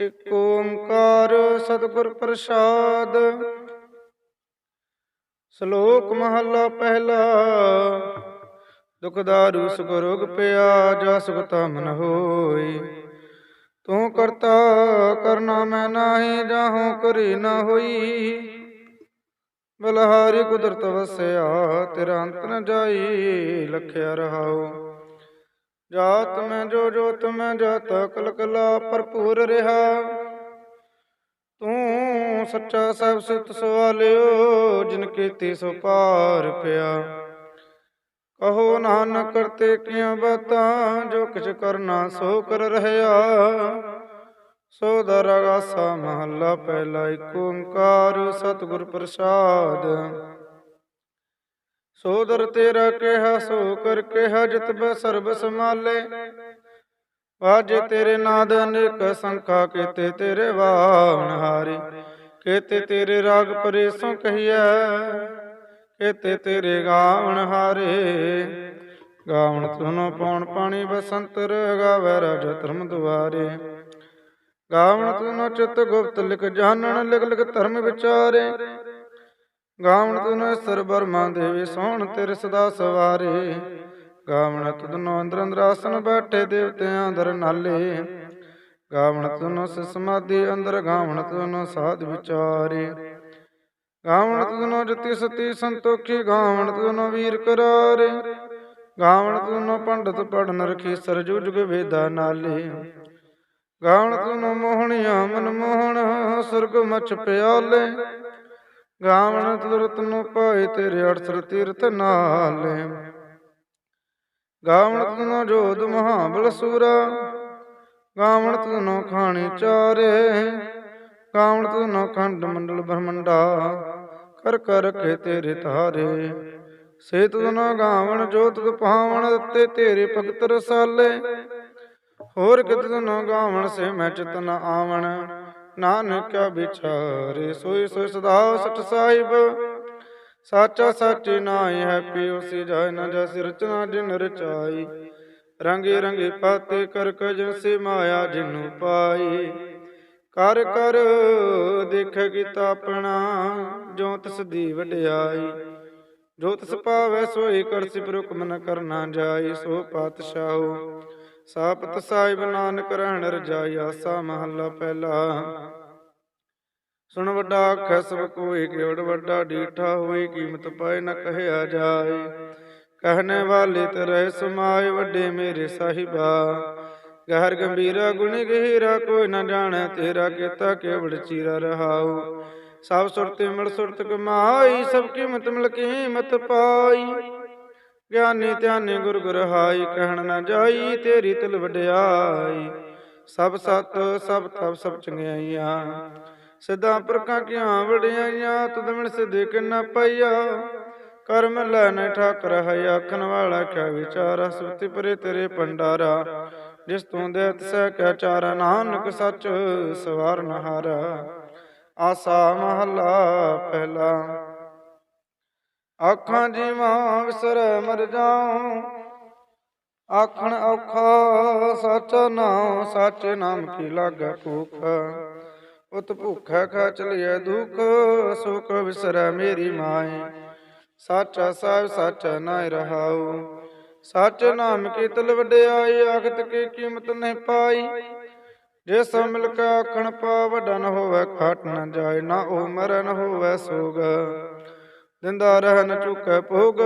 ਇਕ ਓੰਕਾਰ ਸਤਿਗੁਰ ਪ੍ਰਸਾਦ। ਸ਼ਲੋਕ ਮਹਲਾ ਪਹਿਲਾ, ਦੁਖਦਾਰੂ ਸੁਖ ਰੋਗ ਪਿਆ ਜਾ ਸੁਖ ਤਮ ਹੋਈ। ਤੂੰ ਕਰਤਾ ਕਰਨਾ ਮੈਂ ਨਾਹੀ, ਜਾਹੂ ਕਰੀ ਨਾ ਹੋਈ। ਬਲਹਾਰੀ ਕੁਦਰਤ ਵਸਿਆ, ਤੇਰਾ ਅੰਤ ਨ ਜਾਈ, ਲਖਿਆ ਰਹਾਓ ਜਾਤ ਮੈਂ ਜੋ ਜੋਤ ਮੈਂ ਜੋਤ ਕਲ ਕਲਾ ਭਰਪੂਰ ਰਿਹਾ। ਤੂੰ ਸੱਚਾ ਸਭ ਸਿਤ ਸਵਾਲਿਓ, ਜਿਨ ਕੀਤੀ ਸੋ ਪਾਰ ਪਿਆ। ਕਹੋ ਨਾਨਕ ਕਰਤੇ ਕੀਆਂ ਬਾਤਾਂ, ਜੋ ਕਿਛ ਕਰਨਾ ਸੋ ਕਰ ਰਹਿਆ ਸੋ ਦਰਗਾਸਾ ਮਹੱਲਾ, ਪਹਿਲਾ ਏਕ ਓੰਕਾਰ, ਸਤਿਗੁਰ ਪ੍ਰਸਾਦ। ਸੋਦਰ ਤੇਰਾ ਕਿਹਾ ਸੋ ਕਰ ਕਿਹਾ, ਜਿਤ ਬੈ ਸਰਬ ਸਮਾਲੇ ਵਾਜੇ ਤੇਰੇ ਨਾਦ ਅਨੇਕ ਸੰਖਾ ਕੀਤੇ ਤੇਰੇ ਵਾਵਣ ਹਾਰੀ। ਕੀਤੇ ਤੇਰੇ ਰਾਗ ਪਰੇਸੋਂ ਕਹੀਐ, ਕੀਤੇ ਤੇਰੇ ਗਾਵਣ ਹਾਰੇ। ਗਾਵਣ ਤੁਨੋ ਪੌਣ ਪਾਣੀ ਬਸੰਤਰ ਗਾਵੇ ਰਾਜ ਧਰਮ ਦੁਆਰੇ। ਗਾਵਣ ਤੁਨੋ ਚਿਤ ਗੁਪਤ ਲਿਖ ਜਾਣਨ, ਲਿਖ ਲਿਖ ਧਰਮ ਵਿਚਾਰੇ। ਗਾਵਣ ਤੁਨੋ ਸਰ ਬਰਮਾ ਦੇਵੀ ਸੋਹਣ ਤੇਰੇ ਸਦਾ ਸਵਾਰੇ। ਗਾਵਣ ਤੁਨੋ ਅੰਦਰ ਅੰਦਰ ਆਸਨ ਬੈਠੇ ਦੇਵਤਿਆਂ ਅੰਦਰ ਨਾਲੇ। ਗਾਵਣ ਤੁਨੋ ਸਮਾਧੀ ਅੰਦਰ ਗਾਵਣ ਤੁਨੋ ਸਾਧ ਵਿਚਾਰੇ। ਗਾਵਣ ਤੁਨੋ ਜਤੀ ਸਤੀ ਸੰਤੋਖੀ ਗਾਵਣ ਤੁਨੋ ਵੀਰ ਕਰਾਰੇ। ਗਾਵਣ ਤੁਨੋ ਪੰਡਤ ਪੜਨ ਰਖੀ ਸਰਜੂ ਜੁਗ ਵੇਦਾ ਨਾਲੇ। ਗਾਵਣ ਤੁਨੋ ਮੋਹਣੀਆਂ ਮਨ ਮੋਹਣ, ਸੁਰਗ ਮਚ ਪਿਆਲੇ। ਗਾਵਣ ਤੁਰਤ ਨੂੰ ਪਾਏ ਤੇਰੇ ਅੜਸਰ ਤੀਰਥ ਨਾਲੇ। ਗਾਵਣ ਤੁਨੋ ਜੋਧ ਮਹਾਬਲ ਸੂਰਾ, ਗਾਵਣ ਤੁਨੋ ਖਾਣੀ ਚਾਰੇ। ਗਾਵਣ ਤੁਨੋ ਖੰਡ ਮੰਡਲ ਬ੍ਰਹਮੰਡਾ, ਕਰ ਕਰ ਕੇ ਤੇਰੇ ਧਾਰੇ। ਸੇ ਤੁਨੋ ਗਾਵਣ ਜੋਤ ਤੁ ਪਾਵਣ ਤੇ ਤੇਰੇ ਭਗਤ ਰਸਾਲੇ। ਹੋਰ ਕਿਤ ਤੁਨੋ ਗਾਵਣ ਸੇ ਮੈਂ ਚਿਤ ਨ ਆਵਣ। ਨਾਨਕ ਵਿਚਾਰੇ, ਸੋਈ ਸੋਈ ਸਦਾ ਸਚ ਸਾਹਿਬ। ਸਾਚਾ ਸਾਚੇ ਨਾਇ ਹੈ ਪਿਓ ਸੀ ਜਾਇ ਨ ਜਸ ਰਚਨਾ ਜਿਨ ਰਚਾਈ। ਰੰਗੇ ਰੰਗੇ ਪਾਤੇ ਕਰ ਕਜਨ ਸੇ ਮਾਇਆ ਜਿਨੂ ਪਾਈ। ਕਰ ਕਰ ਦੇਖ ਕੀਤਾ ਆਪਣਾ, ਜੋ ਤਿਸ ਦੀ ਵਡਿਆਈ। ਜੋ ਤਿਸ ਪਾਵੈ ਸੋਈ ਕਰਸੀ ਸਿਪ ਨ ਕਰਨਾ ਜਾਈ, ਸੋ ਪਾਤਸ਼ਾਹੋ। ਸਾਪਤ ਸਾਹਿਬ ਨਾਨਕ ਰਹਿਣ ਰਜਾਈ ਆਸਾ ਮਹੱਲਾ ਪਹਿਲਾ। ਸੁਣ ਵੱਡਾ ਆਖੈ, ਸਭ ਕੋਈ ਕਿਉੜ ਵੱਡਾ ਡੀਠਾ ਹੋਈ, ਕੀਮਤ ਪਾਏ ਨ ਕਹਿਆ ਜਾਏ। ਕਹਿਣੇ ਵਾਲੇ ਤੇ ਸਮਾਏ ਵੱਡੇ ਮੇਰੇ ਸਾਹਿਬਾ। ਗਹਿਰ ਗੰਭੀਰਾ ਗੁਣ ਗਹਿਰਾ, ਕੋਈ ਨਾ ਜਾਣੈ ਤੇਰਾ ਕੀਤਾ ਕੇਵੜ ਚੀਰਾ ਰਹਾਉ। ਸਭ ਸੁਰਤੇ ਮਿਲ ਸੁਰਤ ਕਮਾਈ, ਸਭ ਕੀਮਤ ਮਿਲ ਕੀਮਤ ਪਾਈ। ਗਿਆਨੀ ਧਿਆਨੀ ਗੁਰ ਗੁਰ ਕਹਿਣ ਨਾ ਜਾਈ, ਤੇਰੀ ਤਿਲ ਵਡਿਆਈ। ਸਭ ਸਤ, ਸਭ ਤਪ, ਸਭ ਚੰਗਿਆਈਆਂ। ਸਿੱਧਾ ਪੁਰਖਾਂ ਕੀਆਂ ਵਡਿਆਈਆਂ, ਤੁਧ ਮਿਲ ਸਿਧੇ ਕਿੰਨਾ ਪਈਆ। ਕਰਮ ਲੈ ਨ ਠਾਕਰ ਹੈ ਆਖਣ ਵਾਲਾ ਕਿਆ ਵਿਚਾਰਾ। ਸੁਤੀ ਪਰੇ ਤੇਰੇ ਪੰਡਾਰਾ ਜਿਸ ਤੂੰ ਦੇ ਤਸੈ ਕੈ ਚਾਰਾ। ਨਾਨਕ ਸੱਚ ਸਵਾਰਨ ਹਾਰਾ। ਆਸਾ ਮਹਲਾ ਪਹਿਲਾ। ਆਖਾਂ ਜੀਵਾਂ ਵਿਸਰ ਮਰ ਜਾਉ। ਆਖਣ ਔਖਾ, ਸੱਚ ਨਾਮ ਸੱਚ ਨਾਮ ਕੀ ਲਾਗੈ ਭੂਖ? ਉਤ ਭੁਖੈ ਖਾ ਚਲਿਐ ਦੁਖ, ਸੁਖ ਵਿਸਰੈ ਮੇਰੀ ਮਾਈ। ਸਾਚਾ ਸਾਹਿਬ, ਸਾਚਾ ਨਾਇ ਰਹਾਉ। ਸੱਚ ਨਾਮ ਕੀ ਤਲ ਵਡਿਆਈ, ਆਖਤ ਕੀ ਕੀਮਤ ਨਹੀਂ ਪਾਈ। ਜੇ ਸੋ ਮਿਲ ਕੇ ਆਖਣ ਪਾ ਵੱਡਾ ਹੋਵੇ ਘਟ ਨ ਜਾਏ ਨਾ ਉਹ ਮਰਨ ਹੋਵੇ ਸੋਗ। ਦਿੰਦਾ ਰਹਿ ਨ ਚੁਕੈ ਭੋਗ,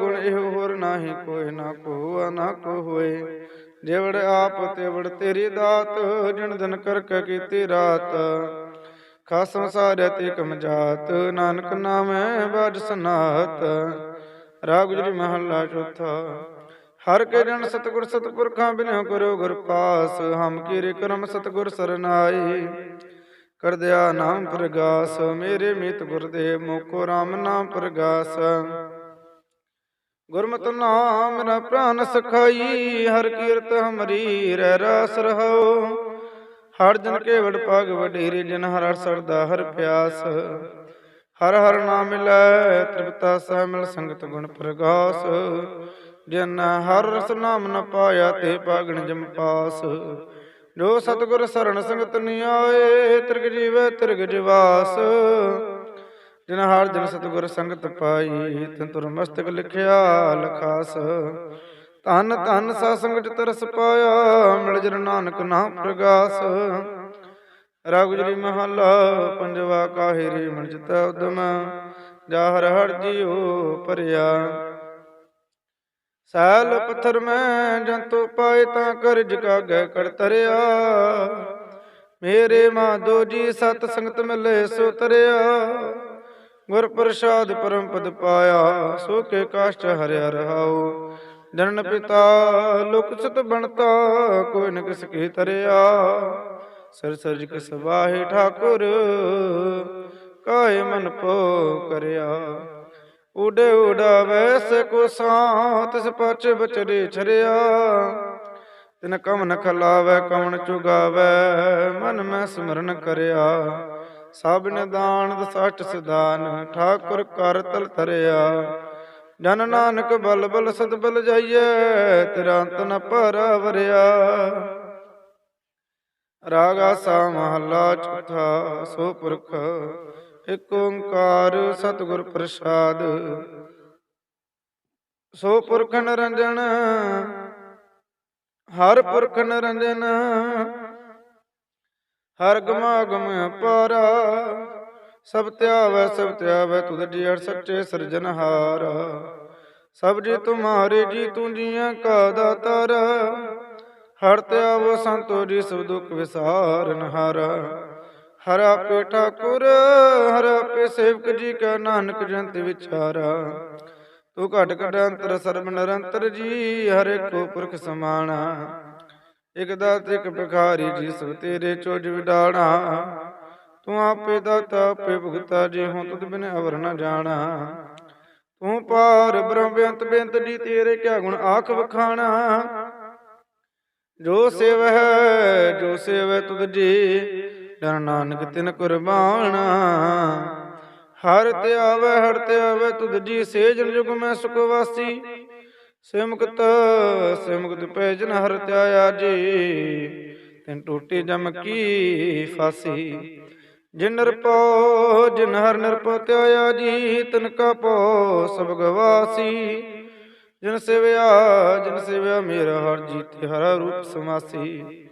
ਗੁਣ ਇਹੋ ਹੋਰ ਨਾਹੀ ਕੋਈ ਨਾ ਕੋ ਨਾ ਕੋ ਹੋਏ ਜਿਵੜ ਆਪ ਤਿਵੜ ਤੇਰੀ ਦਾਤ ਜਣ ਦਿਨ ਕਰ ਕੇ ਕੀਤੀ ਰਾਤ। ਖਾਸਮ ਸਾਰਿਆ ਤੇ ਕਮ ਜਾਤ, ਨਾਨਕ ਨਾਮੈ ਬਾਜ ਸਨਾਤ। ਰਾਗ ਗੁਜਰੀ ਮਹੱਲਾ ਚੌਥਾ, ਹਰ ਕੇ ਜਨ ਸਤਗੁਰ ਸਤਪੁਰਖਾਂ ਬਿਨਿ ਗੁਰੂ ਗੁਰ ਪਾਸ, ਹਮ ਕੀਰੇ ਕਰਮ ਸਤਗੁਰ ਸਰਨਾਈ ਕਰ ਦਿਆ ਨਾਮ ਪ੍ਰਗਾਸ, ਮੇਰੇ ਮਿਤ ਗੁਰਦੇਵ ਮੋਕੋ RAM ਨਾਮ ਪ੍ਰਗਾਸ। ਗੁਰਮਤਿ ਨਾਮ ਮੇਰਾ ਪ੍ਰਾਨ ਸਖਾਈ, ਹਰ ਕੀਰਤ ਹਮਰੀ, ਰਹਿ ਰਾਸ ਰਹੋ ਹਰ ਜਨ ਕੇ ਵਡ ਪਗ ਵਡੇਰੇ, ਜਨ ਹਰ ਹਰ ਸਰਦਾ ਹਰ ਪਿਆਸ। ਹਰ ਹਰ ਨਾਮ ਮਿਲੈ, ਤ੍ਰਿਪਤਾ ਸਹਿ ਮਿਲ ਸੰਗਤ ਗੁਣ ਪ੍ਰਗਾਸ। ਜਿਨ ਹਰ ਰਸ ਨਾਮ ਨ ਪਾਇਆ, ਤੇ ਪਾਗਣ ਜਮ ਪਾਸ। ਜੋ ਸਤਿਗੁਰ ਸਰਣ ਸੰਗਤ ਨੀ ਆਏ, ਤਿਰਗ ਜੀਵੈ ਤਿਰਗ ਜਿਵਾਸ। ਜਿਨ ਹਰ ਜਨ ਸਤਿਗੁਰ ਸੰਗਤ ਪਾਈ, ਤਿਨ ਤੁਰ ਮਸਤਕ ਲਿਖਿਆ ਲਖਾਸ। ਧੰਨ ਧੰਨ ਸਾ ਸੰਗਤ ਤਰਸ ਪਾਇਆ, ਮਿਲ ਜਨ ਨਾਨਕ ਨਾਮ ਪ੍ਰਗਾਸ। ਰਾਗੁਜਰੀ ਮਹਲਾ, ਪੰਜਵਾ ਕਾਹਿਰੀ ਮਨ ਚਿਤੈ ਉਦਮ। ਜਾ ਹਰ ਹਰ ਜੀਉ ਪਰਿਆ ਸੈਲ ਪੱਥਰ ਮੈਂ ਜੰਤੂ ਪਾਏ ਤਾਂ ਕਰਜ ਕਾਗੈ ਕਰ ਤਰਿਆ ਮੇਰੇ ਮਾਧੋ ਜੀ ਸਤ ਸੰਗਤ ਮਿਲੇ ਸੋ ਤਰਿਆ ਗੁਰ ਪ੍ਰਸਾਦ ਪਰਮ ਪਦ ਪਾਇਆ। ਸੋ ਕੇ ਕਾਸ਼ਟ ਹਰਿਆ ਰਹਾਉ। ਜਨਨ ਪਿਤਾ ਲੋਕ ਸਤ ਬਣਤਾ। ਕੋਈ ਨ ਕਿਸ ਕੀ ਤਰਿਆ ਸਰ ਸਰਜ ਕਿਸ ਵਾਹੇ ਠਾਕੁਰ। ਕਾਏ ਮਨ ਪੋ ਕਰਿਆ। ਉਡੇ ਉਡਾਵੇ ਸਕੋ ਸਾਂ ਤਿਸ ਪਛ ਬਚਰੇ ਛਰਿਆ ਤਿਨ ਕਮਨ ਖਲਾਵੇ, ਕਮਨ ਚੁਗਾਵੇ, ਮਨ ਮੈਂ ਸਿਮਰਨ ਕਰਿਆ। ਸਭ ਨਿਦਾਨ ਦਸਟ ਸਿਦਾਨ ਠਾਕੁਰ ਕਰ ਤਲ ਤਰਿਆ ਜਨ ਨਾਨਕ ਬਲ ਬਲ ਸਦ ਬਲ ਜਾਈਏ, ਤੇਰਾ ਅੰਤ ਨ ਭਰਾ ਵਰਿਆ ਰਾਗਾ ਸਾ ਮਹਲਾ ਚੌਥਾ, ਸੋ ਪੁਰਖ ਇਕ ਓੰਕਾਰ ਸਤਿਗੁਰ ਪ੍ਰਸਾਦ। ਸੋ ਪੁਰਖ ਨਿਰੰਜਨ ਹਰ ਪੁਰਖ ਨਿਰੰਜਨ ਹਰ ਗਮਾਗਮ ਪਾਰਾ ਸਭ ਧਿਆਵੈ ਸਭ ਧਿਆਵੈ ਤੁਧ ਜੀ ਸੱਚੇ ਸਿਰਜਨਹਾਰ ਸਭ ਜੀ ਤੁਮਾਰੇ, ਜੀ ਤੂੰ ਜੀਆਂ ਕਾ ਦਾਤਾਰ। ਹਰ ਧਿਆਵੋ ਸੰਤੋ, ਜੀ ਸਭ ਦੁਖ ਵਿਸਾਰਨ ਹਾਰਾ। ਹਰ ਆਪੇ ਠਾਕੁਰ, ਹਰ ਆਪੇ ਸੇਵਕ ਜੀ ਕਾ ਨਾਨਕ ਜੰਤ ਵਿਚਾਰਾ। ਤੂੰ ਘਟ ਘਟ ਅੰਤਰ ਸਰਬ ਨਿਰੰਤਰ ਜੀ, ਹਰੇ ਇੱਕੋ ਪੁਰਖ ਸਮਾਣਾ। ਇਕ ਦਾਤ ਇਕ ਭਿਖਾਰੀ ਜੀ, ਸਭ ਤੇਰੇ ਚੋਜ ਵਿਡਾਣਾ। ਤੂੰ ਆਪੇ ਦਾਤਾ, ਆਪੇ ਭੁਗਤਾ, ਜੀ ਹੁਣ ਤੁਧ ਬਿਨ ਅਵਰ ਨ ਜਾਣਾ। ਤੂੰ ਪਾਰ ਬ੍ਰਹਮ ਬੇਅੰਤ ਬੇਅੰਤ ਜੀ, ਤੇਰੇ ਕਿਆ ਗੁਣ ਆਖ ਵਖਾਣਾ। ਜੋ ਸੇਵ ਹੈ ਜੋ ਸੇਵ ਤੁਧ ਜੀ ਡਰ ਨਾਨਕ ਤਿਨ ਕੁਰਬਾਨ। ਹਰ ਤੇ ਆਵੇ, ਹਰ ਤੇ ਆਵੇ, ਤੁਧ ਜੀ ਸੇਜਨ ਜੁਗ ਮੈਂ ਸੁਖ ਵਾਸੀ। ਸਿਮਕਤ ਸਿਮਕਤ ਪੈਜਨ ਹਰ ਤੇ ਜੀ। ਤਿਨ ਟੂਟੀ ਜਮ ਕੀ ਫਾਸੀ। ਜਿਨ ਨਰਪੋ ਜਿਨ ਹਰ ਨਰਪੋ ਤੇ ਜੀ, ਤਿਨ ਕਾ ਪੋ ਸਭ ਗਵਾਸੀ। ਜਿਨ ਸੇਵਿਆ ਜਿਨ ਸੇਵਿਆ ਮੇਰਾ ਹਰ ਜੀਤੇ ਹਰ ਰੂਪ ਸਮਾਸੀ।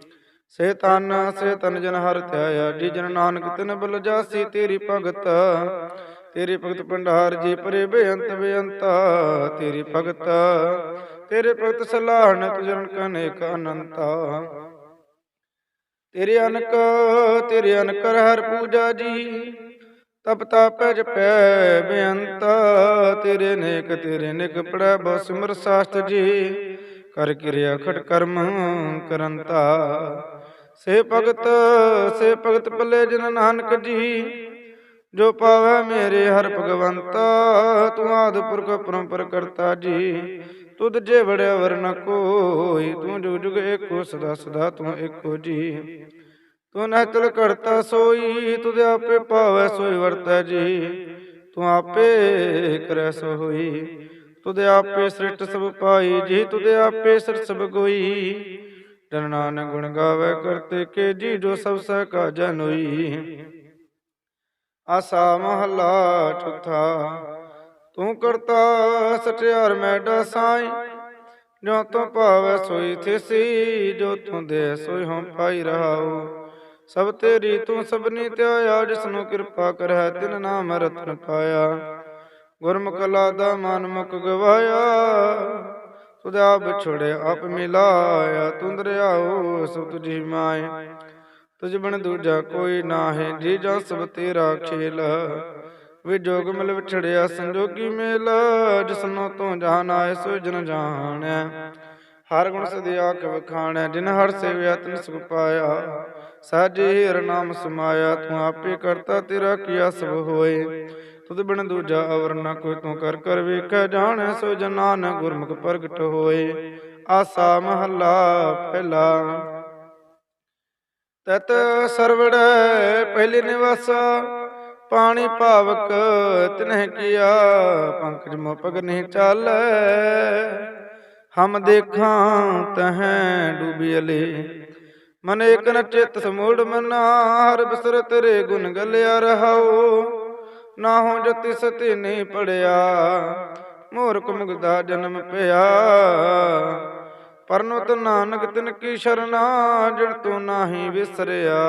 ਸੇ ਤਨ ਸੇ ਤਨ ਜਨ ਹਰ ਧਿਆਇਆ ਜੀ ਜਨ ਨਾਨਕ ਤਿਨ ਬਲ ਜਾਸੀ, ਤੇਰੀ ਭਗਤ। ਤੇਰੀ ਭਗਤ ਭੰਡਾਰ ਜੀ ਪਰੇ ਬੇਅੰਤ ਬੇਅੰਤ। ਤੇਰੀ ਭਗਤ, ਤੇਰੇ ਭਗਤ ਸਲਾਹਣ ਤੁਜਨ ਕਨੇਕ ਅਨੰਤਾ। ਤੇਰੇ ਅਨਕ, ਤੇਰੇ ਅਨਕਰ ਹਰ ਪੂਜਾ ਜੀ, ਤਪ ਤਪ ਜਪੈ ਬੇਅੰਤ। ਤੇਰੇ ਨੇਕ, ਤੇਰੇ ਨਿਕ ਪੜੈ ਬਹੁ ਸਿਮਰ ਸਾਸਤ ਜੀ, ਕਰ ਕਿਰਿਆ ਖਟ ਕਰਮ ਕਰੰਤਾ। ਸੇ ਭਗਤ ਸੇ ਭਗਤ ਪੱਲੇ ਜਨ ਨਾਨਕ ਜੀ, ਜੋ ਪਾਵੈ ਮੇਰੇ ਹਰ ਭਗਵੰਤਾ, ਤੂੰ ਆਦ ਪੁਰਖ ਪਰੰਪਰ ਕਰਤਾ ਜੀ। ਤੁਧ ਜੇ ਵੜਿਆ ਵਰਨ ਕੋਈ, ਤੂੰ ਜੁਗ ਜੁਗ ਏਕੋ, ਸਦਾ ਸਦਾ ਤੂੰ ਏਕੋ ਜੀ। ਤੂੰ ਨਹਿਤਲ ਕਰਤਾ ਸੋਈ, ਤੁਧ ਆਪੇ ਪਾਵੈ ਸੋਈ ਵਰਤੈ ਜੀ। ਤੂੰ ਆਪੇ ਕਰੈ ਸੋ ਹੋਈ ਤੁਧ ਆਪੇ ਸ੍ਰਿਸ਼ਟ ਸਭ ਪਾਈ ਜੀ, ਤੁਧ ਆਪੇ ਸਿਰ ਸਭ ਗੋਈ। ਜਨ ਨਾਨਕ ਗੁਣ ਗਾਵੇ ਕਰਤੇ ਕੇ ਜੀ ਜੋ ਸਭ ਸਹਿ ਕਾ ਜਨ ਹੋਈ। ਆਸਾ ਮਹਲਾ ਚੌਥਾ ਤੂੰ ਕਰਤਾ ਸਚਿਆਰ ਮੈਡਾ ਸਾਈ। ਜੋ ਤੂੰ ਭਾਵੈ ਸੋਈ ਥਿਸੀ, ਜੋ ਤੂੰ ਦੇ ਸੋਈ ਹਉ ਪਾਈ ਰਹਾਉ। ਸਭ ਤੇਰੀ ਤੂੰ ਸਭਨੀ ਧਿਆਇਆ, ਜਿਸਨੂੰ ਕਿਰਪਾ ਕਰੈ ਤਿਨ ਨਾਮ ਰਤਨ ਪਾਇਆ। ਗੁਰਮੁਖ ਲਾਦਾ ਮਨ ਮੁਖ ਗਵਾਇਆ ਤੁਧ ਆਪ ਆਪ ਮਿਲਾਇਆ ਤੁੰਦ ਸਭ ਤੁਝੀ ਮਾਏ। ਤੁਝ ਬਣ ਦੂਜਾ ਕੋਈ ਨਾਹੀ, ਜੀ ਜਾਂ ਸਭ ਤੇਰਾ ਖੇਲ। ਵੀ ਜੋਗ ਮਿਲ ਵਿਛੜਿਆ, ਸੰਜੋਗੀ ਮੇਲ। ਜਿਸਨੋ ਤੂੰ ਜਾਣ ਆਏ ਸੋ ਜਨ ਜਾਣੈ। ਹਰ ਗੁਣ ਸਦੀ ਆਖ ਵਖਾਣੈ, ਜਿਨ ਹਰ ਸੇਵਿਆ, ਤਿਨ ਸੁਖ ਪਾਇਆ। ਸਾਜੇ ਹਰ ਨਾਮ ਸਮਾਇਆ, ਤੂੰ ਆਪੇ ਕਰਤਾ, ਤੇਰਾ ਕੀਆ ਸਭ ਹੋਏ। ਤੁਧ ਬਿਨ ਦੂਜਾ ਅਵਰ ਨ ਕੋਈ ਤੂੰ ਕਰ ਕਰ ਵੇਖੈ ਜਾਣੈ ਸੋ ਜਨ ਗੁਰਮੁਖ ਪ੍ਰਗਟ ਹੋਏ। ਆਸਾ ਮਹੱਲਾ ਪਹਿਲਾ। ਤਤ ਸਰਵੜੈ ਪਹਿਲੇ ਨਿਵਾਸਾ, ਪਾਣੀ ਭਾਵਕ ਤਿਨਹਿ ਕੀਆ, ਪੰਕਜ ਮੋ ਪਗ ਨਹੀਂ ਚਾਲੈ। ਹਮ ਦੇਖਾਂ ਤਹੈ ਡੂਬੀ ਅਲੇ। ਮਨ ਏਕ ਨ ਚਿਤ ਸਮੂੜ ਮਨਾ, ਹਰ ਬਿਸਰ ਰੇ ਗੁਣ ਗਲਿਆ ਰਹਾਓ ਨਾ ਹੋ ਜਤੀ ਸਤੀ ਨਹੀਂ ਪੜਿਆ, ਮੂਰਖ ਮੁਗਦਾ ਜਨਮ ਪਿਆ। ਪਰਨੁਤ ਨਾਨਕ ਤਿਨ ਕੀ ਸ਼ਰਨਾ ਜਿਣ ਤੂੰ ਨਾਹੀ ਵਿਸਰਿਆ।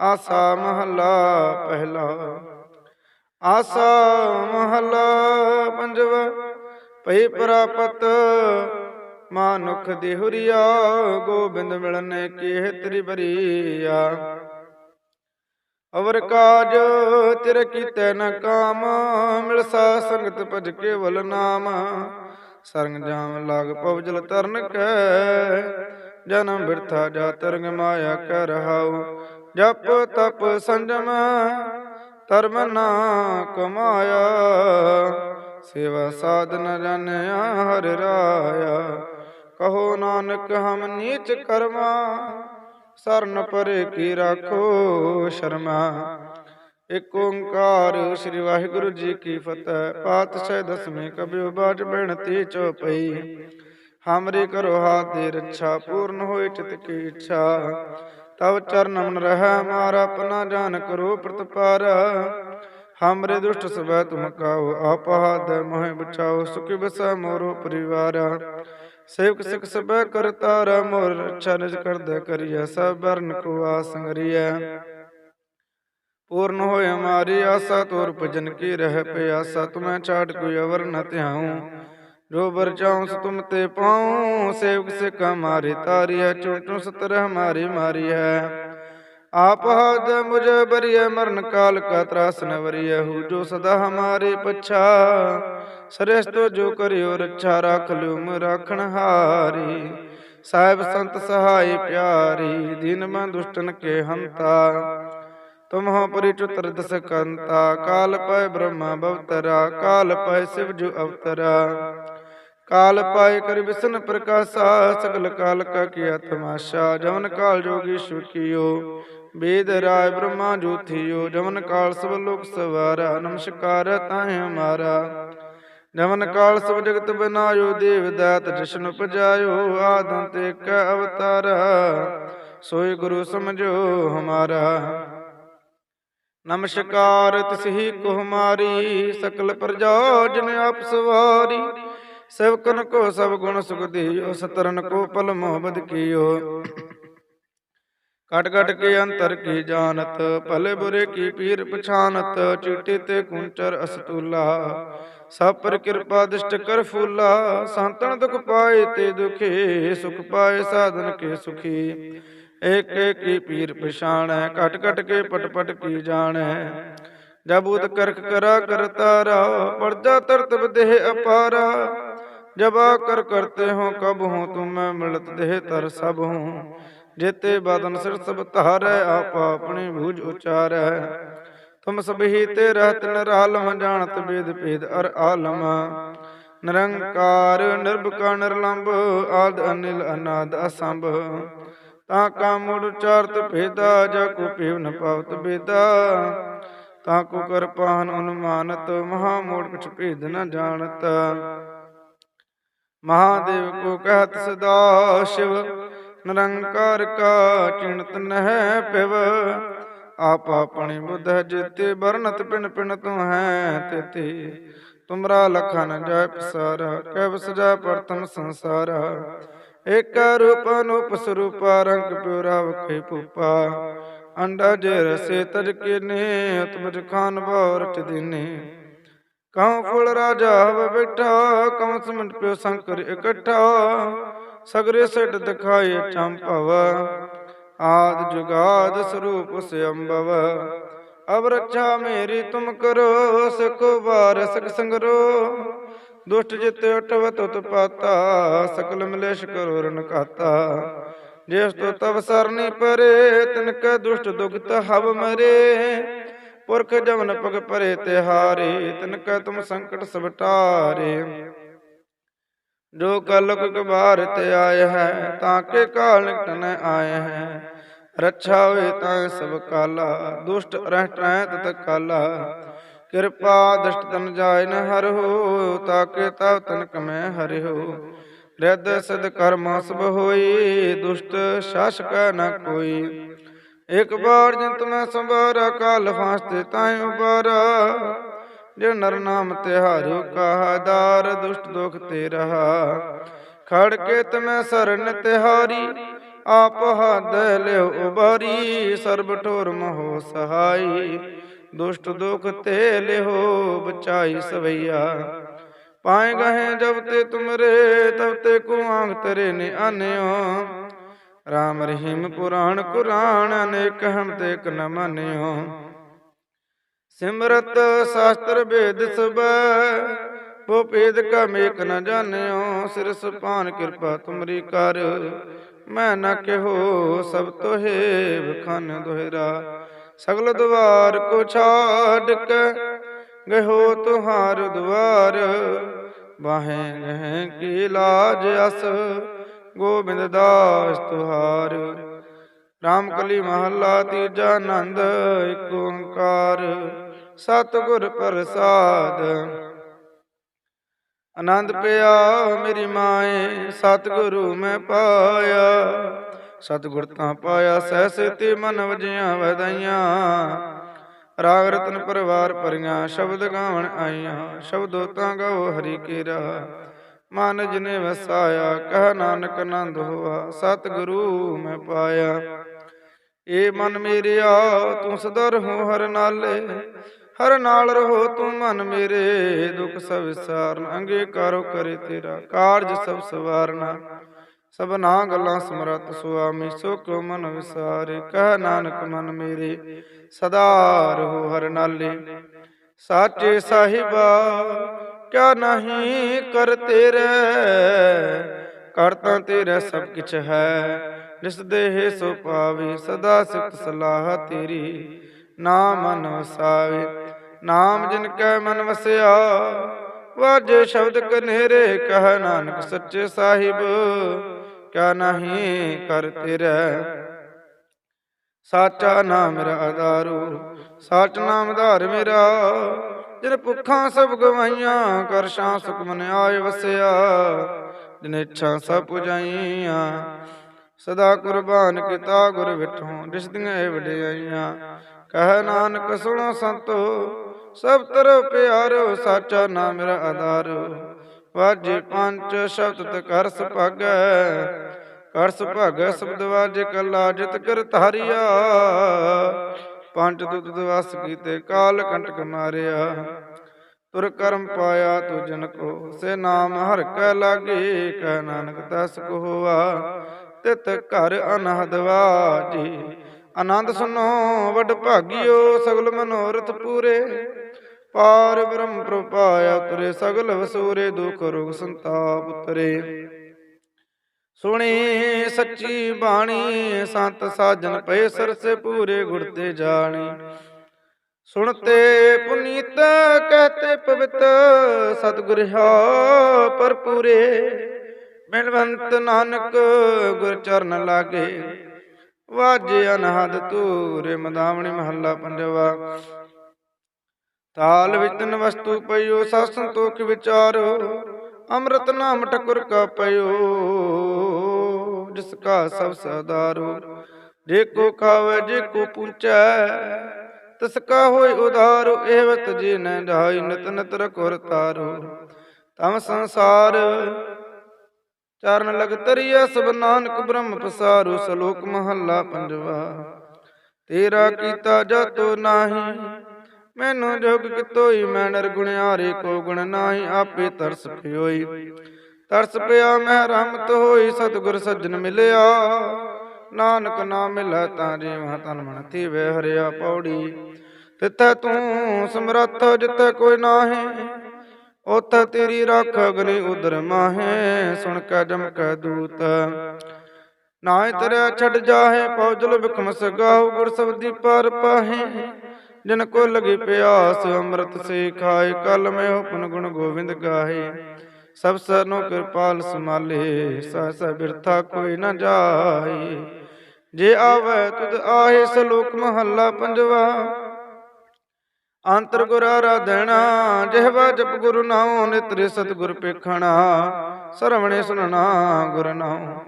ਆਸਾ ਮਹਲਾ ਪਹਿਲਾ, ਆਸਾ ਮਹਲਾ ਪੰਜਵਾ, ਭਈ ਪ੍ਰਾਪਤ ਮਾਨੁਖ ਦੀ ਹੁਰੀਆ, ਗੋਬਿੰਦ ਮਿਲਨੇ ਕੀ ਤੇਰੀ ਬਰੀਆ ਅਵਰ ਕਾਜ ਤੇਰੇ ਕੀਤੇ ਨ ਕਾਮ ਮਿਲਸਾ ਸੰਗਤ ਭਜ ਕੇਵਲ ਨਾਮ। ਸਰੰਗ ਜਾਮ ਲਾਗ ਪਵਜਲ ਤਰਨ ਕੈ, ਜਨਮ ਬਿਰਥਾ ਜਾ ਤਰੰਗ ਮਾਇਆ ਕਰ ਰਹਾਉ। ਜਪ ਤਪ ਸੰਜਮ, ਧਰਮ ਨਾ ਕਮਾਇਆ। ਸੇਵਾ ਸਾਧਨ ਜਨਿਆ ਹਰਿ ਰਾਇਆ, ਕਹੋ ਨਾਨਕ ਹਮ ਨੀਚ ਕਰਮਾ। ਸਰਨ ਪਰੇ ਕੀ ਰਾਖੋ ਸ਼ਰਮਾ। ਇਕ ਓੰਕਾਰ ਸ੍ਰੀ ਵਾਹਿਗੁਰੂ ਜੀ ਕੀ ਫਤਿਹ। ਪਾਤਸ਼ਾਹ ਦਸਵੇਂ ਕਬਿਓ ਬਾਜ ਬੇਨਤੀ ਚੋਪਈ ਹਮਰੀ ਕਰੋ ਹਾਥ ਦੀ ਰੱਛਾ, ਪੂਰਨ ਹੋਏ ਚਿਤ ਕੀ ਇੱਛਾ। ਤਵ ਚਰਨ ਮਨ ਰਹਿ ਮਾਰਾ, ਆਪਣਾ ਜਾਨ ਕਰੋ ਪ੍ਰਤਪਾਰ। ਹਮਰੇ ਦੁਸ਼ਟ ਸਵੈ ਤੁਮ ਕਾਓ ਆਪਹਾਦ ਮੋਹਿ ਬਚਾਓ ਸੁਖੀ ਬਸਾ ਮੋਰੋ ਪਰਿਵਾਰ। ਸੇਵਕ ਸਿਖ ਸਭੈ ਕਰਤਾਰ ਮੋਰ ਰੱਛਾ ਨਿਜ ਕਰਦਾ ਕਰੀਐ, ਸਭ ਬਰਨ ਕੋ ਆਸੰਗਰੀਐ ਪੂਰਨ ਹੋਏ ਹਮਾਰੀ ਆਸਾ ਤੋਰ ਭਜਨ ਕੀ ਰਹਿ ਪਿਆਸਾ, ਤੁਮੈ ਛਾੜ ਕੋਈ ਅਵਰ ਨ ਧਿਆਉ। ਜੋ ਬਰ ਚਾਉ, ਸ ਤੁਮ ਤੇ ਪਾਉ। ਸੇਵਕ ਸਿਖ ਹਮਾਰੇ ਤਾਰੀਐ, ਚੁਟੂ ਸਤਰ ਹਮਾਰੀ ਮਾਰੀ ਹੈ ਆਪ ਹਦ ਮੁਝ ਬਰੀਐ, ਮਰਨ ਕਾਲ ਕਾ ਤਰਾਸ ਨ ਵਰੀਐ, ਹੂ ਜੋ ਸਦਾ ਹਮਾਰੇ ਪਛਾ। ਸਰੇਸ਼ਤੋ ਜੋ ਕਰਿਓ, ਰੱਛਾ ਰਾਖ ਲਿਓ, ਮ ਰਾਖਣ ਹਾਰੀ। ਸਾਹਿਬ ਸੰਤ ਸਹਾਈ ਪਿਆਰੀ, ਦਿਨ ਮੈਂ ਦੁਸ਼ਟਨ ਕੇ ਹੰਤਾ। ਤੁਮ ਹੋ ਪਰਿਚੁਤਰ ਦਸ ਕਾਲ ਪੈ ਬ੍ਰਹਮਾ ਬਵਤਰਾ, ਕਾਲ ਪੈ ਸਿਵ ਜੁ ਅਵਤਰਾ। ਕਾਲ ਪਾਇ ਕਰ ਵਿਸ਼ਨ ਪ੍ਰਕਾਸ਼ਾ, ਸਗਲ ਕਾਲ ਕਾ ਕੀਆ ਤਮਾਸ਼ਾ ਜਵਨ ਕਾਲ ਜੋਗੀ ਸੁਖੀਓ ਵੇਦ ਰਾਏ ਬ੍ਰਹਮਾ ਜੋਥਿਓ ਜਵਨ ਕਾਲ ਸਭ ਲੋਕ ਸਵਾਰਾ, ਨਮਸਕਾਰ ਤਾਹੇ ਹਮਾਰਾ ਜਵਨ ਕਾਲ ਸਭ ਜਗਤ ਬਨਾਇਓ ਦੇਵ ਦਾਤ ਜਸ਼ਨ ਉਪਜਾਇਓ ਆਦੰ ਤੇ ਕ ਅਵਤਾਰ। ਸੋਈ ਗੁਰੂ ਸਮਝੋ ਹਮਾਰਾ। ਨਮਸਕਾਰ ਤਿਸਹੀ ਕੋ ਹਮਾਰੀ ਸਕਲ ਪ੍ਰਜਾ ਜਨ ਆਪ ਸਵਾਰੀ। ਸੇਵਕਨ ਕੋ ਸਭ ਗੁਣ ਸੁਖ ਦਿਓ ਸਤਰਨ ਕੋ ਪਲ ਮੁਹਬਤ ਕੀਓ। ਕਟ ਕਟ ਕੇ ਅੰਤਰ ਕੀ ਜਾਣਤ ਭਲੇ ਬੁਰੇ ਕੀ ਪੀਰ ਪਛਾਨਤ ਚੀਟੇ ਤੇ ਕੁੰਚਰ ਅਸਤੂਲਾ। ਸਭ ਪਰ ਕਿਰਪਾ ਦਿਸ਼ਟ ਕਰ ਫੂਲਾ, ਸੰਤਨ ਦੁਖ ਪਾਏ ਤੇ ਦੁਖੇ, ਸੁਖ ਪਾਏ ਸਾਧਨ ਕੇ ਸੁਖੀ। ਏਕ ਏਕ ਪੀਰ ਪਛਾਣੈ, ਘਟ ਘਟ ਕੇ ਪਟ ਪਟ ਕੀ ਜਾਣੈ। ਜਬੂਤ ਕਰਖ ਕਰਾ ਕਰਤਾਰਾ ਪਰਜਾ ਤਰਤਬ ਦੇਹ ਅਪਾਰਾ। ਜਬਾ ਕਰ ਕਰਤੇ ਹੋ ਕਬ ਹੋ, ਤੁਮ ਮੈਂ ਮਿਲਤ ਦੇਹ ਤਰ ਸਭ ਹੂੰ। ਜੇਤੇ ਬਦਨ ਸਿਰ ਸਭ ਧਾਰੈ, ਆਪਾ ਆਪਣੀ ਭੂਜ ਉਚਾਰੈ। ਤੁਮ ਸਭੀ ਤੇ ਰਹਤ ਨਿਰਾਲਮ ਜਾਣਤ ਬੇਦ ਭੇਦ ਅਰ ਆਲਮ। ਨਿਰੰਕਾਰ ਨਿਰਭਕਾ ਨਿਰਲੰਭ, ਆਦ ਅਨਿਲ, ਅਨਾਦ ਅਸੰਭ। ਤਾ ਕਾ ਮੁੜ ਉਚਾਰਤ ਭੇਦਾ, ਜਾ ਕੋ ਪੀਵ ਨ ਪਾਵਤ ਬੇਦਾ। ਤਾਂ ਕੋ ਕਰਪਾਨ ਅਨੁਮਾਨਤ, ਮਹਾ ਮੋੜ ਕੁਛ ਭੇਦ ਨ ਜਾਣਤ। ਮਹਾਦੇਵ ਕੋ ਕਹਤ ਸਦਾ ਸ਼ਿਵ, ਨਿਰੰਕਾਰ ਕਾ ਚਿੰਤ ਨਹਿ ਪਿਵ। ਆਪ ਆਪਣੀ ਬੁੱਧ ਜਿਤੇ ਬਰਨਤ ਪਿੰਨ ਪਿੰਨ ਤੂੰ ਹੈ ਤਿਤੇ। ਤੁਮਰਾ ਲਖਨ ਜੈ ਪਸਾਰਾ ਕਹਿ ਵਸਜਾ ਪ੍ਰਥਮ ਸੰਸਾਰਾ। ਏਕ ਰੂਪ ਅਨੂਪ ਸਰੂਪ, ਰੰਗ ਪਿਉਰਾ ਵਖੇ ਭੂਪਾ। ਅੰਡਾ ਜੇ ਰਸੇ ਤਜ ਕੇ ਉਤਮਜ ਖਾਨ ਬੌਰ ਚ ਦਿਨੇ। ਕਉ ਫੁੱਲ ਰਾਜਾ ਹਵ ਬੈਠਾ, ਕਉ ਸਮਟ ਪਿਓ ਸੰਕਰ ਇਕੱਠਾ। ਸਗਰੇ ਸਿੱਧ ਦਿਖਾਏ ਚੰਪਵ ਆਦ ਜੁਗਾਦ ਸਰੂਪ ਸਿਅੰਭਵ। ਅਬ ਰੱਛਾ ਮੇਰੀ ਤੁਮ ਕਰੋ ਸਕੋ ਵਾਰ ਸੰਗਰੋ। ਦੁਸ਼ਟ ਜਿਤ ਉਟਵ ਤੁਤ ਪਾਤਾ, ਸਕਲ ਮਲੇਸ਼ ਕਰੋ ਰਨ ਕਾਤਾ ਜਿਸ ਤੋ ਤਵ ਸਰਨੀ ਪਰੇ, ਤਿਨ ਕੈ ਦੁਸ਼ਟ ਦੁਗਤ ਹਵ ਮਰੇ। ਪੁਰਖ ਜਮਨ ਪਗ ਪਰੇ ਤਿਹਾਰੇ, ਤਿਨ ਕੈ ਤੁਮ ਸੰਕਟ ਸਬਟਾਰੇ ਜੋ ਕਲਕ ਕਬਾਰ ਤੇ ਆਏ ਹੈ, ਤਾਂ ਕੇ ਕਾਲ ਨ ਆਏ ਹੈ। ਰੱਛਾ ਹੋਏ ਤਾਂ ਸਭ ਕਾਲਾ, ਦੁਸ਼ਟ ਰਹਿਟ ਰਹਿ ਤਤ ਕਾਲਾ। ਕਿਰਪਾ ਦਸ਼ਟ ਤਨ ਜਾਇ ਨ ਹਰ ਹੋ ਤਾਕੇ ਤਵ ਤਨ ਕਮੈ ਹਰਿ ਹੋ। ਰਿੱਧ ਸਿਧ ਕਰਮ ਸਭ ਹੋਈ, ਦੁਸ਼ਟ ਸ਼ਾਸਕ ਨ ਕੋਈ। ਇਕ ਬਾਰ ਜੰਤ ਮੈਂ ਸੰਭਾਰਾ, ਕਾਲ ਫਾਂਸ ਤੇ ਉਬਾਰਾ ਜੇ ਨਰ ਨਾਮ ਤਿਹਾਰਿਓ ਕਹਾਦਾਰ ਦੁਸ਼ਟ ਦੁਖ ਤੇ ਰਹਾ। ਖੜ ਕੇ ਤਮੈ ਸਰਨ ਤਿਹਾਰੀ ਆਪ ਹੱਦ ਲਿਓ ਉਬਾਰੀ। ਸਰਬ ਠੋਰ ਮਹੋ ਸਹਾਈ, ਦੁਸ਼ਟ ਦੁਖ ਤੇ ਲਿਓ ਬਚਾਈ ਸਵਈਆ। ਪਾਏ ਗਏ ਜਬ ਤੇ ਤੁਮਰੇ, ਤਬ ਤੇ ਕੁਆਂਗ ਤੇਰੇ ਨੇ ਆਨਿਓ ਰਾਮ ਰਹੀਮ ਪੁਰਾਣ ਕੁਰਾਨ, ਅਨੇਕ ਹਮ ਤੇ ਇਕ ਨ ਮਾਨਿਓ। ਸਿਮਰਤ ਸ਼ਾਸਤਰ ਵੇਦ ਸਬੈ ਉਹ ਭੇਦ ਕਾ ਮੇਕ ਨ ਜਾਣਿਓ, ਸਿਰ ਸੁਪਾਨ ਕਿਰਪਾ ਤੁਮਰੀ ਕਰ। ਮੈਂ ਨਾ ਕਿਹੋ, ਸਭ ਤੋਹੇ ਬਖਨ ਦੋਹਿਰਾ, ਸਗਲ ਦਵਾਰ ਕੋ ਛਾੜ ਕੇ ਗਹੋ ਤੁਹਾਰ ਦਵਾਰ। ਬਾਹੇ ਗਹਿ ਕੀ ਲਾਜ ਅਸ, ਗੋਬਿੰਦ ਦਾਸ ਤੁਹਾਰ। ਰਾਮ ਕਲੀ ਮਹੱਲਾ ਤੀਜਾ ਆਨੰਦ ਏਕ ਓੰਕਾਰ। ਸਤਿਗੁਰ ਪ੍ਰਸਾਦ। ਆਨੰਦ ਪਿਆ ਮੇਰੀ ਮਾਏ, ਸਤਿਗੁਰੂ ਮੈਂ ਪਾਇਆ। ਸਤਿਗੁਰ ਤਾਂ ਪਾਇਆ, ਸਹਿ ਤੇ ਮਨ ਵਜੀਆਂ ਵਧਾਈਆਂ। ਰਾਗ ਰਤਨ ਪਰਿਵਾਰ ਪਰੀਆਂ ਸ਼ਬਦ ਗਾਵਣ ਆਈਆਂ। ਸ਼ਬਦੋ ਤਾਂ ਗਾਓ ਹਰੀ ਕੇਰਾ। ਮਨ ਜਿਨੇ ਵਸਾਇਆ, ਕਹ ਨਾਨਕ ਆਨੰਦ ਹੋਆ। ਸਤਿਗੁਰੂ ਮੈਂ ਪਾਇਆ। ਏ ਮਨ ਮੇਰਿਆ, ਤੂੰ ਸਦਾ ਰਹੋ ਹਰ ਨਾਲੇ। ਹਰ ਨਾਲ ਰਹੋ ਤੂੰ ਮਨ ਮੇਰੇ, ਦੁੱਖ ਸਭ ਵਿਸਾਰਨ ਕਰੋ ਕਰੇ ਤੇਰਾ ਕਾਰਜ ਸਭ ਸਵਾਰਨਾ। ਸਭਨਾ ਗੱਲਾਂ ਸਮਰਤ ਸੁਆਮੀ ਸੋ ਕਿਉ ਮਨ ਵਿਸਾਰੇ, ਕਹਿ ਨਾਨਕ ਮਨ ਮੇਰੇ, ਸਦਾ ਰਹੋ ਹਰ ਨਾਲੇ। ਸਾਚੇ ਸਾਹਿਬਾ, ਕਿਆ ਨਹੀਂ ਕਰ ਤੇਰੇ, ਕਰ ਤਾਂ ਤੇਰਾ ਸਭ ਕਿਛ ਹੈ। ਜਿਸ ਦੇਹ ਸੋ ਪਾਵੇ, ਸਦਾ ਸਿਫਤ ਸਲਾਹ ਤੇਰੀ, ਨਾ ਮਨ ਵਸਾਵੇ। ਨਾਮ ਜਿਨ ਕੈ ਮਨ ਵਸਿਆ, ਵਾਜੇ ਸ਼ਬਦ ਕਨੇਰੇ, ਕਹ ਨਾਨਕ ਸੱਚੇ ਸਾਹਿਬ ਕਿਆ ਨਹੀਂ ਕਰ ਤੇਰਾ। ਸਾਚਾ ਨਾਮ ਮੇਰਾ ਆਧਾਰੂ, ਸਾਚ ਨਾਮ ਆਧਾਰ ਮੇਰਾ, ਜਿਨ ਭੁੱਖਾਂ ਸਭ ਗਵਾਈਆਂ ਕਰ ਸ਼ਾਂ ਸੁਖ ਮਨ ਆਏ ਵਸਿਆ, ਜਿਨ ਇੱਛਾ ਸਭ ਪੁਜਾਈਆਂ, ਸਦਾ ਕੁਰਬਾਨ ਕੀਤਾ ਗੁਰ ਵਿਠੋਂ ਜਿਸ ਦੀਆਂ ਇਹ ਵਡਿਆਈਆਂ। ਕਹਿ ਨਾਨਕ ਸੁਣੋ ਸੰਤੋ ਸਭ ਤਰ ਪਿਆਰੋ, ਸਾਚਾ ਨਾਮ ਮੇਰਾ ਆਧਾਰ। ਵਾਜੇ ਪੰਜ ਸ਼ਬਦ ਤੇ ਕਰ ਸੁਭਾਗੈ ਕਰ ਸੁਭਾਗੈ ਸ਼ਬਦ ਵਾਜੇ ਕੱਲਾ ਜਿਤ ਕਰ ਧਾਰਿਆ ਪੰਜ ਦੁੱਧ ਦਵਸ ਕੀਤੇ ਕਾਲ ਕੰਟਕ ਮਾਰਿਆ। ਤੁਰ ਕਰਮ ਪਾਇਆ ਤੂ ਜਨ ਕੋ, ਸੇ ਨਾਮ ਹਰ ਕੈ ਲਾਗੇ ਕਹਿ ਨਾਨਕ ਦਸ ਕੋ ਹੋਆ। ਤਿਤ ਘਰ ਅਨਹਦ ਵਾਜੀ ਆਨੰਦ ਸੁਨੋ, ਵਡ ਭਾਗਿਓ, ਸਗਲ ਮਨੋਰਥ ਪੂਰੇ। ਪਾਰ ਬ੍ਰਹਮ ਪ੍ਰਪਾਇਆ ਤੁਰੇ, ਸਗਲ ਵਸੂਰੇ, ਦੁਖ ਰੋਗ ਸੰਤਾਪ ਉਤਰੇ ਸੁਣੀ ਸੱਚੀ ਬਾਣੀ, ਸੰਤ ਸਾਜਨ ਪਏ ਸਰਸੇ ਪੂਰੇ ਗੁਰ ਤੇ ਜਾਣੀ। ਸੁਣਤੇ ਪੁਨੀਤ, ਕਹਤੇ ਪਵਿੱਤ, ਸਤਿਗੁਰ ਹਾ ਪਰਪੂਰੇ ਬਿਨਵੰਤ ਨਾਨਕ, ਗੁਰ ਚਰਨ ਲਾਗੇ। ਵਾਜੇ ਅਨਹਦ ਤੂਰੇ ਮਦਾਵਣੀ ਮਹੱਲਾ ਪੰਜਵਾ। ਤਾਲ ਵਿੱਚ ਤਨ ਵਸਤੂ ਪਈਓ ਸਤ ਸੰਤੋਖ ਵਿਚਾਰੋ, ਅੰਮ੍ਰਿਤ ਨਾਮ ਠਕੁਰ ਕਾ ਪਈਓ, ਜਿਸ ਕਾ ਸਭ ਸਦਾਰੋ। ਜੇ ਕੋ ਖਾਵੇ, ਜੇ ਕੋ ਪੁੰਚੈ, ਤਿਸ ਕਾ ਹੋਇ ਉਧਾਰੋ ਏਵਤ ਜੀ ਨ ਢਾਈ ਨਿਤ ਨਿਤ ਰਖੁਰ ਤਾਰੋ। ਤਮ ਸੰਸਾਰ ਚਰਨ ਲਗ ਤਰੀਆ ਸਭ ਨਾਨਕ ਬ੍ਰਹਮ ਪਸਾਰੂ ਸ਼ਲੋਕ ਮਹੱਲਾ ਪੰਜਵਾ। ਤੇਰਾ ਕੀਤਾ ਜਾਤੋ ਨਾਹੀ, ਮੈਨੂੰ ਜੋਗ ਕਿਤੋਈ, ਮੈਂ ਨਰ ਕੋ ਗੁਣ ਨਾਹੀ, ਆਪੇ ਤਰਸ ਪਿਓਈ। ਤਰਸ ਪਿਆ ਮੈਂ ਰਹਿਮਤ ਹੋਈ, ਸਤਿਗੁਰ ਸੱਜਣ ਮਿਲਿਆ। ਨਾਨਕ ਨਾਮ ਮਿਲੈ ਤਾਂ ਜੀਵ ਤਨ ਮਨ ਥੀਵੇ ਹਰਿਆ ਪੌੜੀ। ਤਿੱਥੈ ਤੂੰ ਸਮਰੱਥ, ਜਿੱਥੇ ਕੋਈ ਨਾਹੀ ਉਥ ਤੇਰੀ ਰੱਖ ਅਗਨੀ ਉਦਰ ਮਾਹੇ, ਸੁਣ ਕੇ ਜਮ ਕੈ ਦੂਤ। ਨਾਏ ਤੇਰਾ ਛੱਡ ਜਾਹੇ ਪੌਜਲ ਬਿਖਮ ਸਗਾਉ ਗੁਰ ਸਬਦੀ ਪਰ ਪਾਹੇ। ਜਿਨ ਕੋ ਲਗੀ ਪਿਆਸ, ਅੰਮ੍ਰਿਤ ਸੇ ਖਾਏ ਕਲ ਮੈਂ ਹੁਪਨ ਗੁਣ ਗੋਬਿੰਦ ਗਾਹੇ। ਸਭ ਸਰਨੋ ਕਿਰਪਾਲ ਸਮਾਲੇ ਸਹਸ ਬਿਰਥਾ ਕੋਈ ਨਾ ਜਾਏ ਜੇ ਆਵੇ, ਤੁਧ ਆਏ ਸਲੋਕ ਮਹੱਲਾ ਪੰਜਵਾ। ਅੰਤਰ ਗੁਰ ਆਰਾਧਣਾ ਜਿਹਵਾ ਜਪ ਗੁਰੂ ਨਾਉ, ਨਿਤਰੇ ਸਤਿਗੁਰ ਪੇਖਣਾ, ਸਰਵਣੇ ਸੁਨਣਾ ਗੁਰ ਨਾਉ।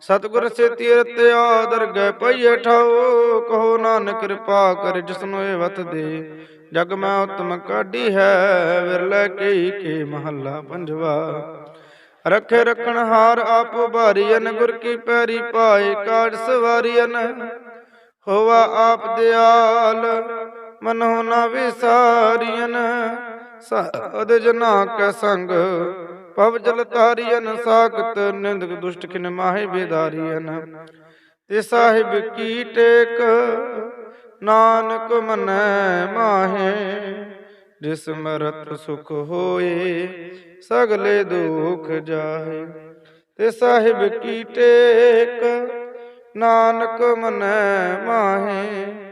ਸਤਿਗੁਰ ਸੇ ਤੀਰਤਿਆ ਦਰਗਹਿ ਪਈਏ ਠਾਉ, ਕਹੋ ਨਾਨਕ ਕਿਰਪਾ ਕਰ ਜਿਸਨੂੰ ਇਹ ਵਤ ਦੇ। ਜਗ ਮੈਂ ਉਤਮ ਕਾਢੀ ਹੈ, ਵਿਰਲੇ ਕਈ ਕੇ ਮਹੱਲਾ ਪੰਜਵਾ। ਰਖੇ ਰਖਣ ਹਾਰ ਆਪ ਭਾਰੀਨ ਗੁਰ ਕੀ ਪੈਰੀ ਪਾਏ ਕਾਜ ਸਵਾਰੀਨ ਹੋਵਾ ਆਪ ਦਿਆਲ ਮਨੋ ਨਾ। ਵਿਸਾਰੀਨ ਸਾਧ ਜਨਾ ਕੈ ਸੰਗ, ਪਵ ਜਲ ਤਾਰੀਨ ਸਾਖਤ ਨਿੰਦਕ ਦੁਸ਼ਟ ਖਿਨ ਮਾਹੇ ਬੇਦਾਰੀਨ ਤੇ ਸਾਹਿਬ ਕੀ ਟੇਕ, ਨਾਨਕ ਮਨੈ ਮਾਹੇ। ਜਿਸ ਮਰਤ ਸੁਖ ਹੋਏ, ਸਗਲੇ ਦੁਖ ਜਾਹੇ। ਤੇ ਸਾਹਿਬ ਕੀ ਟੇਕ, ਨਾਨਕ ਮਨੈ ਮਾਹੇ।